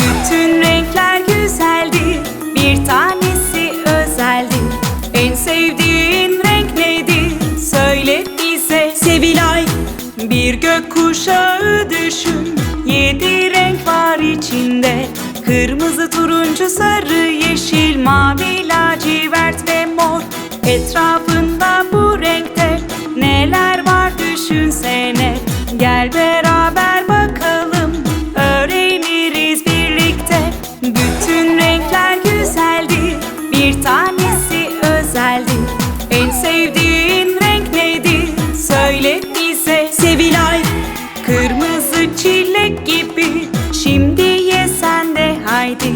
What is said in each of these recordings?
Bütün renkler güzeldir Bir tanesi özeldir En sevdiğin renk nedir? Söyle bize. Sevilay Bir gökkuşağı düşün. Yedi renk var içinde. Kırmızı, turuncu, sarı, yeşil, mavi, lacivert ve mor. Etrafın gibi. Şimdi ye sen de haydi.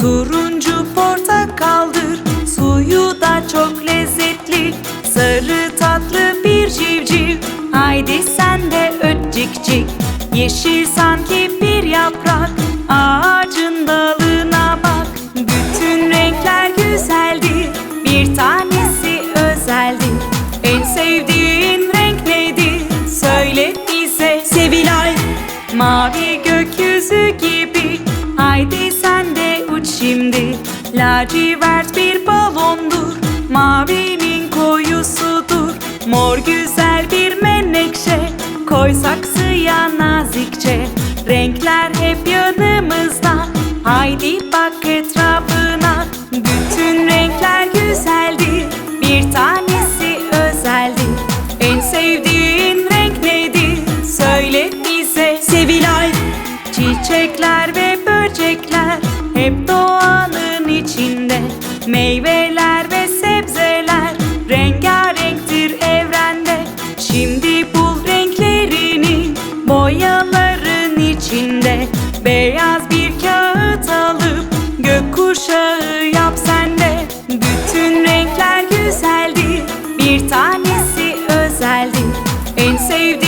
Turuncu portakaldır Suyu da çok lezzetli. Sarı tatlı bir civciv Haydi sen de öt cik cik Yeşil sanki bir yaprak Ağacın dalına bak. Bütün renkler güzeldir Bir tanesi özeldir. En sevdiğin Mavi gökyüzü gibi. Haydi sen de uç şimdi. Lacivert bir balondur. Mavinin koyusudur. Mor güzel bir menekşe. Koy saksıya nazikçe. Renkler hep yanımızda böcekler Hep doğanın içinde Meyveler ve sebzeler Rengarenktir evrende. Şimdi bul renklerini Boyaların içinde. Beyaz bir kağıt alıp Gökkuşağı yap sen Bütün renkler güzeldir Bir tanesi özeldir. En sevdiğin